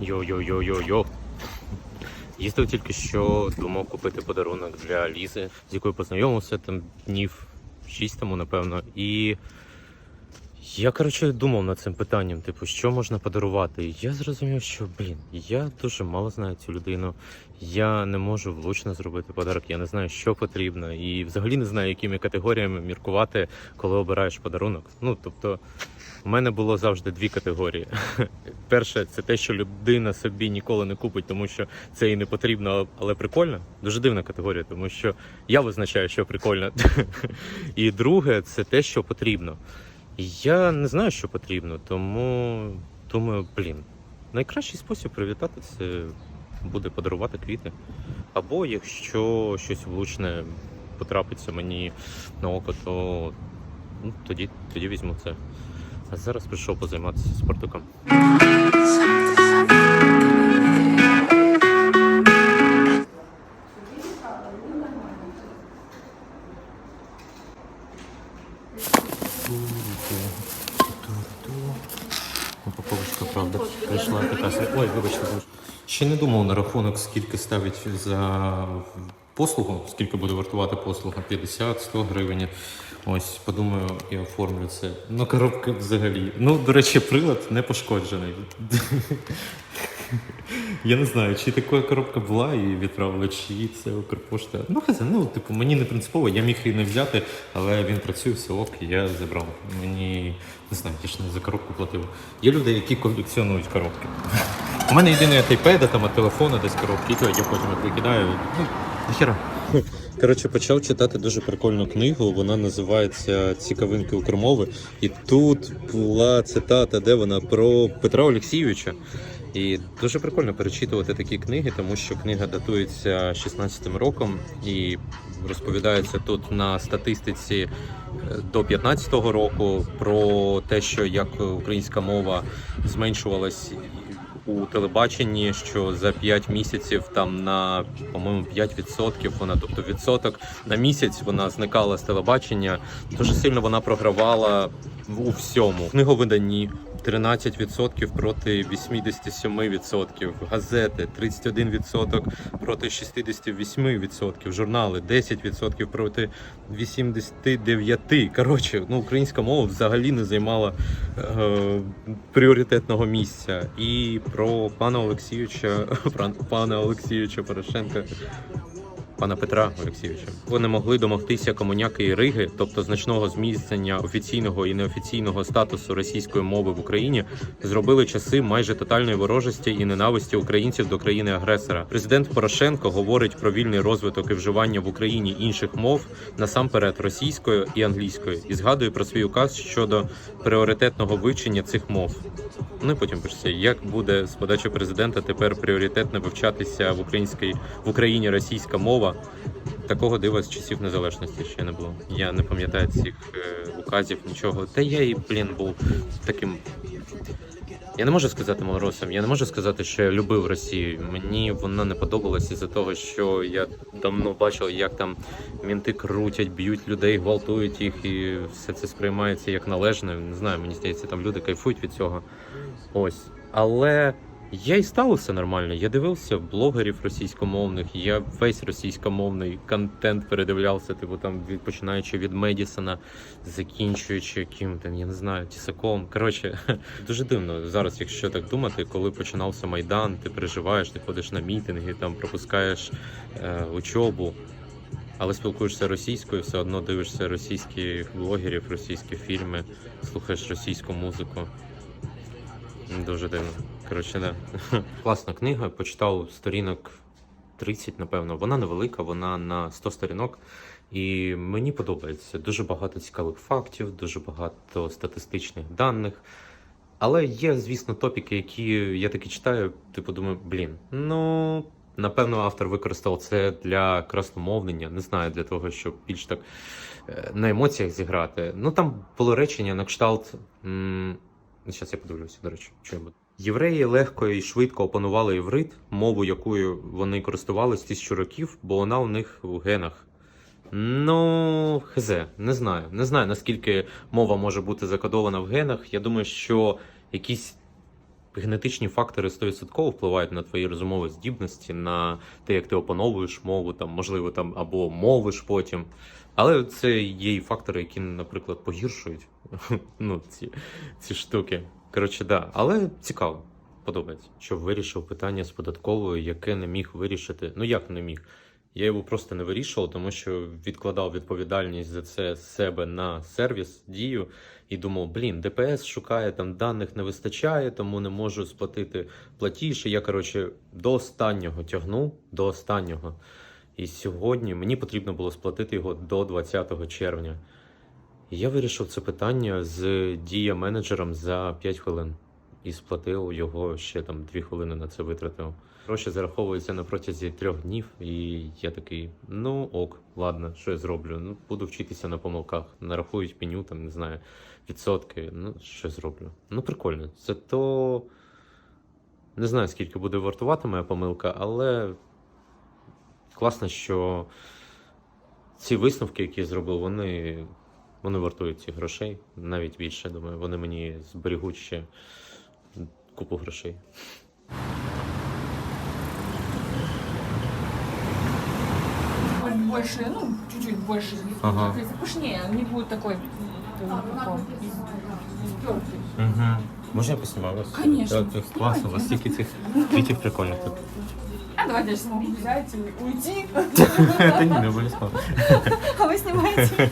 Йо-йо-йо-йо-йо. Їздив тільки що, думав купити подарунок для Лізи, з якою познайомився там днів 6 тому, напевно. І я, коротше, думав над цим питанням, типу, що можна подарувати. І я зрозумів, що, блін, я дуже мало знаю цю людину. Я не можу влучно зробити подарок, я не знаю, що потрібно, і взагалі не знаю, якими категоріями міркувати, коли обираєш подарунок. Ну, тобто, у мене було завжди дві категорії. Перше, це те, що людина собі ніколи не купить, тому що це їй не потрібно, але прикольно. Дуже дивна категорія, тому що я визначаю, що прикольно. І друге, це те, що потрібно. Я не знаю, що потрібно, тому думаю, блін, найкращий спосіб привітати це буде подарувати квіти. Або якщо щось влучне потрапиться мені на око, то ну, тоді, тоді візьму це. А зараз прийшов позайматися спортиком. На рахунок, скільки ставить за послугу, скільки буде вартувати послуга 50-100 гривень. Ось, подумаю і оформлю це. Ну, коробка взагалі. Ну, до речі, прилад не пошкоджений. Я не знаю, чи така коробка була і відправили, чи це Укрпошта. Ну, хай ну, типу, мені не принципово, я міг її не взяти, але він працює, все ок, я забрав. Мені не знаю, я ж не за коробку платив. Є люди, які колекціонують коробки. У мене єдине iPad, там, від телефону десь коробки, то я потім їх викидаю. Ну. Коротше, почав читати дуже прикольну книгу. Вона називається Цікавинки Укрмови. І тут була цитата, де вона про Петра Олексійовича. І дуже прикольно перечитувати такі книги, тому що книга датується 16-м роком і розповідається тут на статистиці е, до 15-го року про те, що як українська мова зменшувалась у телебаченні, що за 5 місяців там на по-моєму 5% вона, тобто відсоток на місяць вона зникала з телебачення. Дуже сильно вона програвала у всьому. Книговиданні 13% проти 87%, газети 31% проти 68%, журнали 10% проти 89%. Коротше, ну українська мова взагалі не займала е, пріоритетного місця. І про пана Олексійовича, пана Олексійовича Порошенка пана Петра Олексійовича. Вони могли домогтися комуняки і риги, тобто значного зміцнення офіційного і неофіційного статусу російської мови в Україні, зробили часи майже тотальної ворожості і ненависті українців до країни-агресора. Президент Порошенко говорить про вільний розвиток і вживання в Україні інших мов насамперед російською і англійською, і згадує про свій указ щодо пріоритетного вивчення цих мов. Ну і потім пишеться, як буде з подачі президента тепер пріоритетно вивчатися в українській в Україні російська мова. Такого дива з часів незалежності ще не було. Я не пам'ятаю цих е, указів, нічого. Та я і, блін, був таким. Я не можу сказати малоросом, я не можу сказати, що я любив Росію. Мені вона не подобалася із-за того, що я давно бачив, як там мінти крутять, б'ють людей, гвалтують їх, і все це сприймається як належне. Не знаю, мені здається, там люди кайфують від цього. Ось. Але я і ставився нормально. Я дивився блогерів російськомовних, я весь російськомовний контент передивлявся, типу там від починаючи від Медісона, закінчуючи яким там, я не знаю, тісаком. Коротше, дуже дивно зараз, якщо так думати, коли починався майдан, ти переживаєш, ти ходиш на мітинги, там пропускаєш е, учобу. Але спілкуєшся російською, все одно дивишся російських блогерів, російські фільми, слухаєш російську музику. Дуже дивно. Коротше, да. Класна книга. Почитав сторінок 30, напевно. Вона невелика, вона на 100 сторінок. І мені подобається. Дуже багато цікавих фактів, дуже багато статистичних даних. Але є, звісно, топіки, які я таки читаю, типу думаю, блін, ну. Напевно, автор використав це для красномовлення, не знаю, для того, щоб більш так е, на емоціях зіграти. Ну там було речення на кшталт. Зараз я подивлюся, до речі, що я буду. Євреї легко і швидко опанували іврит, мову, якою вони користувались тисячу років, бо вона у них в генах. Ну, хезе, не знаю. Не знаю, наскільки мова може бути закодована в генах. Я думаю, що якісь Генетичні фактори 100% впливають на твої розумові здібності, на те, як ти опановуєш мову, там, можливо, там або мовиш потім. Але це є і фактори, які, наприклад, погіршують ну, ці, ці штуки. Коротше, да. Але цікаво, подобається, що вирішив питання з податковою, яке не міг вирішити. Ну як не міг? Я його просто не вирішував, тому що відкладав відповідальність за це себе на сервіс дію і думав, блін, ДПС шукає там даних не вистачає, тому не можу сплатити платіж. Я коротше до останнього тягнув до останнього. І сьогодні мені потрібно було сплатити його до 20 червня. Я вирішив це питання з дія менеджером за 5 хвилин і сплатив його ще там 2 хвилини на це витратив. Гроші зараховуються на протязі трьох днів, і я такий: ну ок, ладно, що я зроблю? Ну, буду вчитися на помилках. Нарахують пеню, там не знаю, відсотки. Ну, що я зроблю? Ну, прикольно. Це то не знаю, скільки буде вартувати моя помилка, але класно, що ці висновки, які я зробив, вони, вони вартують цих грошей, навіть більше, думаю, вони мені зберігуть ще купу грошей. больше, ну, чуть-чуть больше. Ага. То есть пышнее, не будет такой э, такой, спёртый. Угу. Можна я поснімаю вас? Конечно. Так, так, класно, у вас стільки цих квітів прикольних тут. А давайте я сейчас могу взять и уйти, Та ні, не обов'язково. а вы снимаете.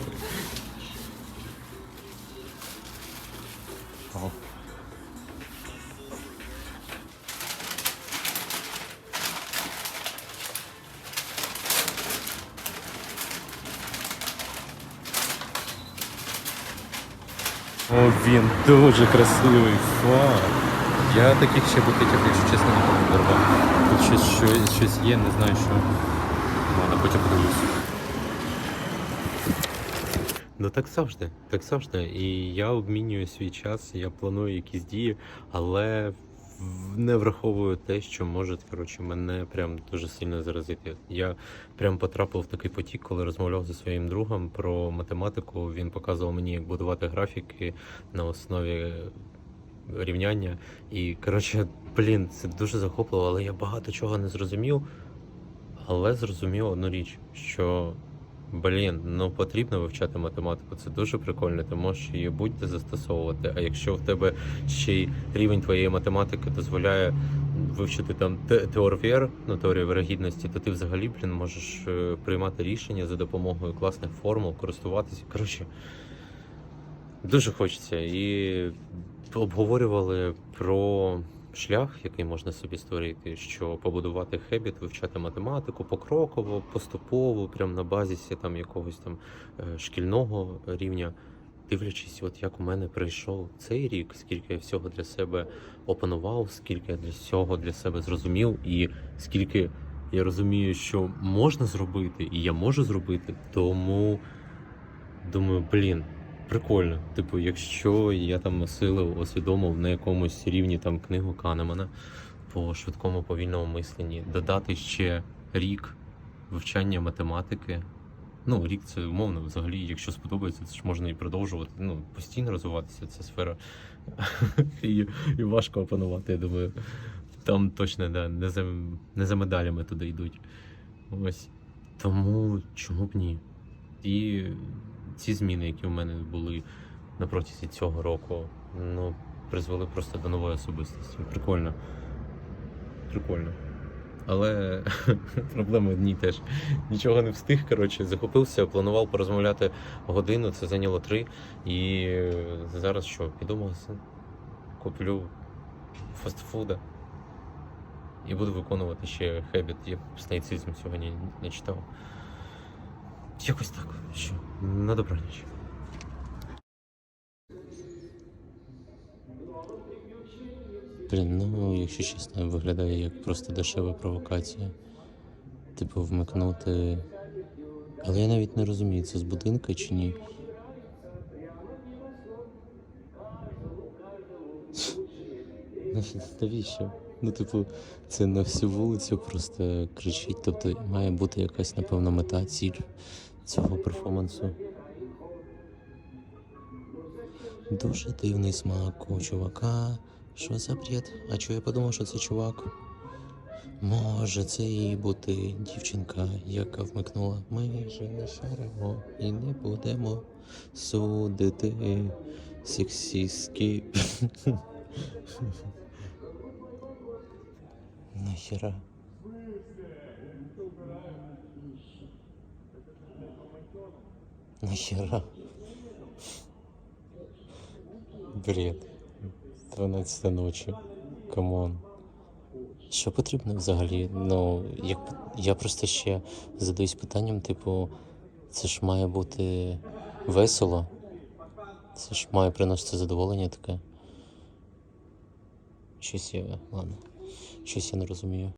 О, він дуже красивий. Фак. Я таких ще букетів, якщо чесно, не дарував. Тут щось, щось, щось є, не знаю що. Ладно, потім подивлюсь. Ну так завжди, так завжди. І я обмінюю свій час, я планую якісь дії, але не враховую те, що може коротше, мене прям дуже сильно заразити. Я прям потрапив в такий потік, коли розмовляв зі своїм другом про математику. Він показував мені, як будувати графіки на основі рівняння. І коротше, блін, це дуже захопливо, але я багато чого не зрозумів. Але зрозумів одну річ, що блін, ну потрібно вивчати математику. Це дуже прикольно. Ти можеш її будь-де застосовувати. А якщо в тебе ще й рівень твоєї математики дозволяє вивчити там те- теорвір, ну теорію вирогідності, то ти взагалі блін можеш е, приймати рішення за допомогою класних формул, користуватися. Коротше, дуже хочеться. І обговорювали про шлях, який можна собі створити, що побудувати хебіт, вивчати математику покроково, поступово, прямо на базісі там якогось там е, шкільного рівня. Дивлячись, от як у мене прийшов цей рік, скільки я всього для себе опанував, скільки я для всього для себе зрозумів, і скільки я розумію, що можна зробити, і я можу зробити, тому думаю, блін, прикольно. Типу, якщо я там осилив, усвідомив на якомусь рівні там книгу Канемана по швидкому повільному мисленні, додати ще рік вивчання математики. Ну, рік це умовно, взагалі, якщо сподобається, це ж можна і продовжувати. Ну, постійно розвиватися ця сфера. і, і важко опанувати, я думаю. Там точно да, не, за, не за медалями туди йдуть. Ось. Тому чому б ні? І ці зміни, які в мене були на протязі цього року, ну, призвели просто до нової особистості. Прикольно. Прикольно. Але проблеми одні теж. Нічого не встиг. Коротше, захопився, планував порозмовляти годину, це зайняло три. І зараз що, піду куплю фастфуда і буду виконувати ще хебіт. Я стоїцизм сьогодні не читав. Якось так. Що? На добраніч. Блін, ну, якщо чесно, виглядає як просто дешева провокація. Типу, вмикнути. Але я навіть не розумію, це з будинка чи ні. Навіщо? Ну, типу, це на всю вулицю просто кричить. Тобто має бути якась, напевно, мета, ціль цього перформансу. Дуже дивний смак у чувака, Що за бред? А чого я подумав, що це чувак? Може, це і бути дівчинка, яка вмикнула. Ми же не шаримо і не будемо судити сексістські. Нахера? Нахера? Бред. 12 ночі. Камон. Що потрібно взагалі? Ну, як, я просто ще задаюсь питанням, типу, це ж має бути весело. Це ж має приносити задоволення таке. Щось я. Ладно. Щось я не розумію.